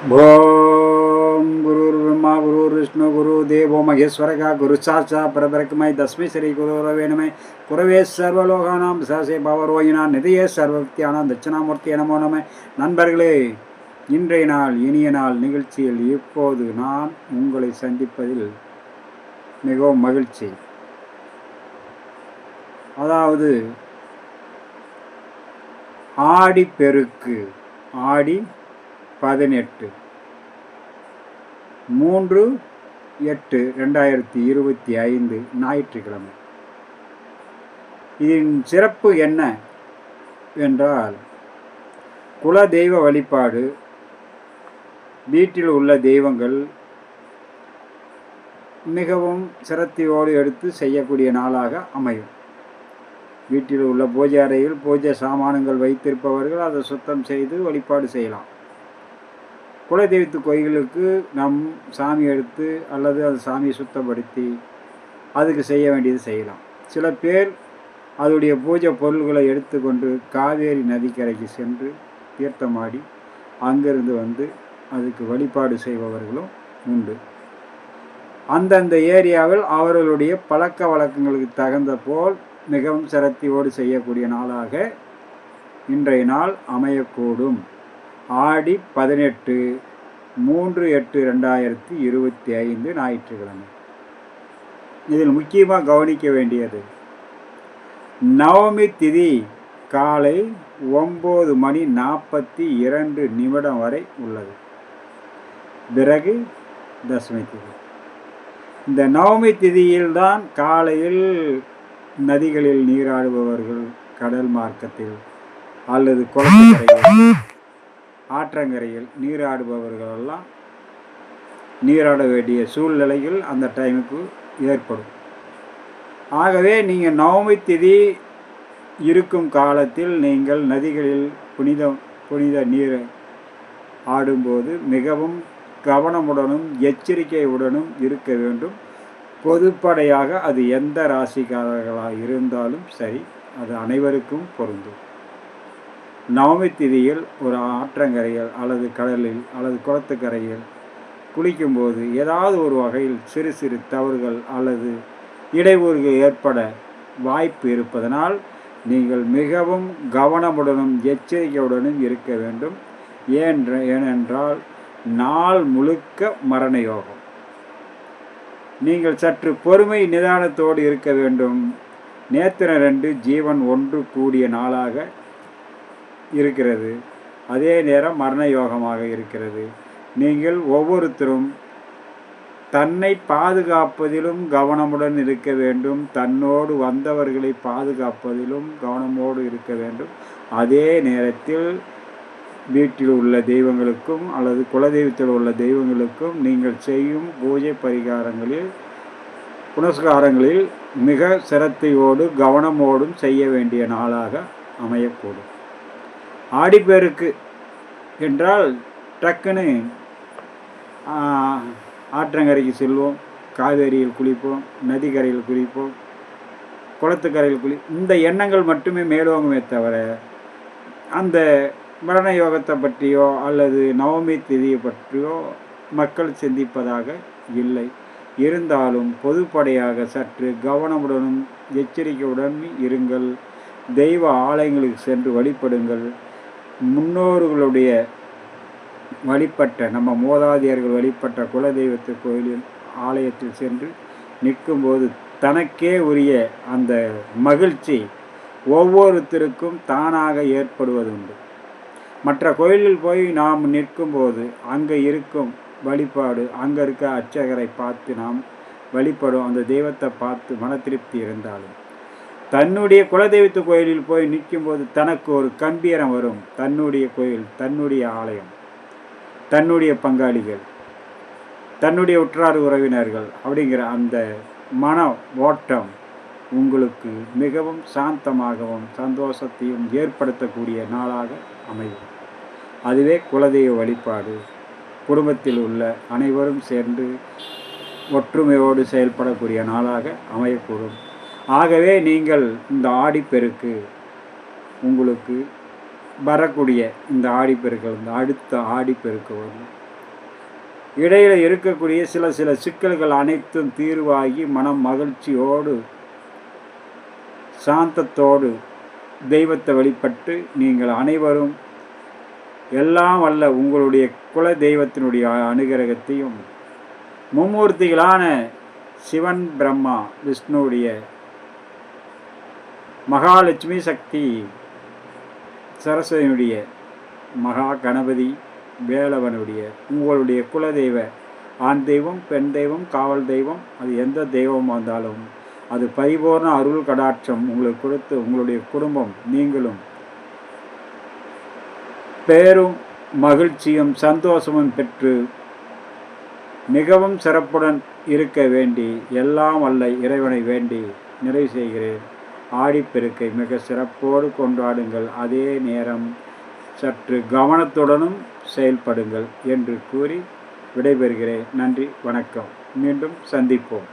ஓம் குரு பிரம்மா குரு விஷ்ணு குரு தேவோ மகேஸ்வரகா குரு சாட்சா பரபரக்குமை தஸ்மை ஸ்ரீ குரு ரவேணுமை குரவே சர்வலோகானாம் சாசே பவரோயினா நிதியே சர்வக்தியானாம் தட்சிணாமூர்த்தி நமோ நம. நண்பர்களே இன்றைய நாள் இனிய நாள் நிகழ்ச்சியில் இப்போது நான் உங்களை சந்திப்பதில் மிகவும் மகிழ்ச்சி. அதாவது ஆடி பெருக்கு ஆடி பதினெட்டு. மூன்று எட்டு ரெண்டாயிரத்தி இருபத்தி ஐந்து ஞாயிற்றுக்கிழமை. இதன் சிறப்பு என்ன என்றால் குல தெய்வ வழிபாடு வீட்டில் உள்ள தெய்வங்கள் மிகவும் சிரத்தையோடு எடுத்து செய்யக்கூடிய நாளாக அமையும். வீட்டில் உள்ள பூஜை அறையில் பூஜை சாமானங்கள் வைத்திருப்பவர்கள் அதை சுத்தம் செய்து வழிபாடு செய்யலாம். குலதெய்வத்து கோயிலுக்கு நம் சாமி எடுத்து அல்லது அந்த சாமியை சுத்தப்படுத்தி அதுக்கு செய்ய வேண்டியது செய்யலாம். சில பேர் அதோடைய பூஜை பொருள்களை எடுத்துக்கொண்டு காவேரி நதிக்கரைக்கு சென்று தீர்த்தமாடி அங்கிருந்து வந்து அதுக்கு வழிபாடு செய்பவர்களும் உண்டு. அந்தந்த ஏரியாவில் அவர்களுடைய பழக்க வழக்கங்களுக்கு தகுந்த போல் மிகவும் சிரத்தியோடு செய்யக்கூடிய நாளாக இன்றைய நாள் அமையக்கூடும். ஆடி பதினெட்டு மூன்று எட்டு ரெண்டாயிரத்தி இருபத்தி ஐந்து ஞாயிற்றுக்கிழமை. இதில் முக்கியமாக கவனிக்க வேண்டியது நவமி திதி காலை ஒம்பது மணி நாற்பத்தி இரண்டு நிமிடம் வரை உள்ளது. பிறகு தசமி திதி. இந்த நவமி திதியில்தான் காலையில் நதிகளில் நீராடுபவர்கள் கடல் மார்க்கத்தில் அல்லது குளக்கரையில் ஆற்றங்கரையில் நீராடுபவர்களெல்லாம் நீராட வேண்டிய சூழ்நிலைகள் அந்த டைமுக்கு ஏற்படும். ஆகவே நீங்கள் நவமி திதி இருக்கும் காலத்தில் நீங்கள் நதிகளில் புனித புனித நீர் ஆடும்போது மிகவும் கவனமுடனும் எச்சரிக்கையுடனும் இருக்க வேண்டும். பொதுப்படையாக அது எந்த ராசிக்காரர்களாக இருந்தாலும் சரி அது அனைவருக்கும் பொருந்தும். நவமி திதியில் ஒரு ஆற்றங்கரையில் அல்லது கடலில் அல்லது குளத்துக்கரையில் குளிக்கும்போது ஏதாவது ஒரு வகையில் சிறு சிறு தவறுகள் அல்லது இடையூறுகள் ஏற்பட வாய்ப்பு இருப்பதனால் நீங்கள் மிகவும் கவனமுடனும் எச்சரிக்கையுடனும் இருக்க வேண்டும். ஏன்ற ஏனென்றால் நாள் முழுக்க மரண யோகம் நீங்கள் சற்று பொறுமை நிதானத்தோடு இருக்க வேண்டும். நேத்திர ரெண்டு ஜீவன் ஒன்று கூடிய நாளாக இருக்கிறது. அதே நேரம் மரண யோகமாக இருக்கிறது. நீங்கள் ஒவ்வொருத்தரும் தன்னை பாதுகாப்பதிலும் கவனமுடன் இருக்க வேண்டும். தன்னோடு வந்தவர்களை பாதுகாப்பதிலும் கவனமோடு இருக்க வேண்டும். அதே நேரத்தில் வீட்டில் உள்ள தெய்வங்களுக்கும் அல்லது குலதெய்வத்தில் உள்ள தெய்வங்களுக்கும் நீங்கள் செய்யும் பூஜை பரிகாரங்களில் புனஸ்காரங்களில் மிக சிரத்தையோடு கவனமோடும் செய்ய வேண்டிய நாளாக அமையக்கூடும். ஆடிப்பெருக்கு என்றால் டக்குன்னு ஆற்றங்கரைக்கு செல்வோம் காவேரியில் குளிப்போம் நதிக்கரையில் குளிப்போம் குளத்துக்கரையில் குளி இந்த எண்ணங்கள் மட்டுமே மேலோங்குமே தவிர அந்த மரண யோகத்தை பற்றியோ அல்லது நவமி திதியை பற்றியோ மக்கள் சிந்திப்பதாக இல்லை. இருந்தாலும் பொதுப்படையாக சற்று கவனமுடனும் எச்சரிக்கையுடனும் இருங்கள். தெய்வ ஆலயங்களுக்கு சென்று வழிபடுங்கள். முன்னோர்களுடைய வழிபட்ட நம்ம மூதாதையர்கள் வழிபட்ட குலதெய்வத்து கோயிலில் ஆலயத்தில் சென்று நிற்கும்போது தனக்கே உரிய அந்த மகிழ்ச்சி ஒவ்வொருத்தருக்கும் தானாக ஏற்படுவதுண்டு. மற்ற கோயிலில் போய் நாம் நிற்கும்போது அங்கே இருக்கும் வழிபாடு அங்கே இருக்க அர்ச்சகரை பார்த்து நாம் வழிபடும் அந்த தெய்வத்தை பார்த்து மன திருப்தி இருந்தாலும் தன்னுடைய குலதெய்வத்து கோயிலில் போய் நிற்கும்போது தனக்கு ஒரு கம்பீரம் வரும். தன்னுடைய கோயில் தன்னுடைய ஆலயம் தன்னுடைய பங்காளிகள் தன்னுடைய உற்றார் உறவினர்கள் அப்படிங்கிற அந்த மன ஓட்டம் உங்களுக்கு மிகவும் சாந்தமாகவும் சந்தோஷத்தையும் ஏற்படுத்தக்கூடிய நாளாக அமையும். அதுவே குலதெய்வ வழிபாடு. குடும்பத்தில் உள்ள அனைவரும் சேர்ந்து ஒற்றுமையோடு செயல்படக்கூடிய நாளாக அமையக்கூடும். ஆகவே நீங்கள் இந்த ஆடிப்பெருக்கு உங்களுக்கு வரக்கூடிய இந்த ஆடிப்பெருக்கள் இந்த அடுத்த ஆடிப்பெருக்கு வரும் இடையில் இருக்கக்கூடிய சில சில சிக்கல்கள் அனைத்தும் தீர்வாகி மனம் மகிழ்ச்சியோடு சாந்தத்தோடு தெய்வத்தை வழிபட்டு நீங்கள் அனைவரும் எல்லாம் வல்ல உங்களுடைய குல தெய்வத்தினுடைய அனுகிரகத்தையும் மும்மூர்த்திகளான சிவன் பிரம்மா விஷ்ணுவுடைய மகாலட்சுமி சக்தி சரஸ்வதியினுடைய மகா கணபதி வேலவனுடைய உங்களுடைய குலதெய்வ ஆண் தெய்வம் பெண் தெய்வம் காவல் தெய்வம் அது எந்த தெய்வம் வந்தாலும் அது பரிபூர்ண அருள் கடாட்சம் உங்களுக்கு கொடுத்து உங்களுடைய குடும்பம் நீங்களும் பேரும் மகிழ்ச்சியும் சந்தோஷமும் பெற்று மிகவும் சிறப்புடன் இருக்க வேண்டி எல்லாம் அல்ல இறைவனை வேண்டி நிறைவு செய்கிறேன். ஆடிப்பெருக்கை மிக சிறப்போடு கொண்டாடுங்கள். அதே நேரம் சற்று கவனத்துடனும் செயல்படுங்கள் என்று கூறி விடைபெறுகிறேன். நன்றி வணக்கம். மீண்டும் சந்திப்போம்.